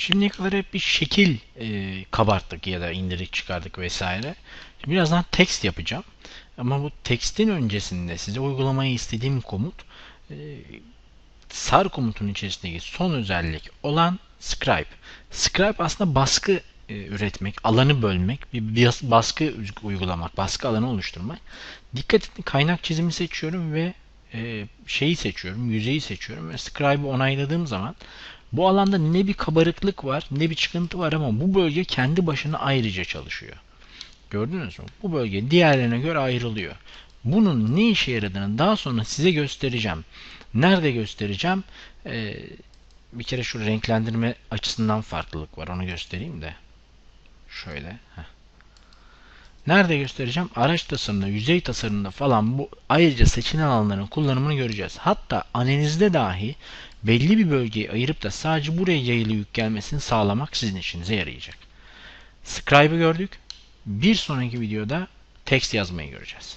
Şimdiye kadar hep bir şekil e, kabarttık ya da indirdik çıkardık vesaire. Şimdi birazdan text yapacağım. Ama bu text'in öncesinde size uygulamayı istediğim komut e, sar komutun içerisindeki son özellik olan scribe. Scribe aslında baskı e, üretmek, alanı bölmek, bir bas- baskı uygulamak, baskı alanı oluşturmak. Dikkat edin kaynak çizimi seçiyorum ve e, şeyi seçiyorum, yüzeyi seçiyorum ve scribe'ı onayladığım zaman bu alanda ne bir kabarıklık var ne bir çıkıntı var ama bu bölge kendi başına ayrıca çalışıyor. Gördünüz mü? Bu bölge diğerlerine göre ayrılıyor. Bunun ne işe yaradığını daha sonra size göstereceğim. Nerede göstereceğim? Ee, bir kere şu renklendirme açısından farklılık var. Onu göstereyim de. Şöyle. heh. Nerede göstereceğim? Araç tasarımında, yüzey tasarımında falan bu ayrıca seçilen alanların kullanımını göreceğiz. Hatta analizde dahi belli bir bölgeyi ayırıp da sadece buraya yayılı yük gelmesini sağlamak sizin işinize yarayacak. Scribe'ı gördük. Bir sonraki videoda text yazmayı göreceğiz.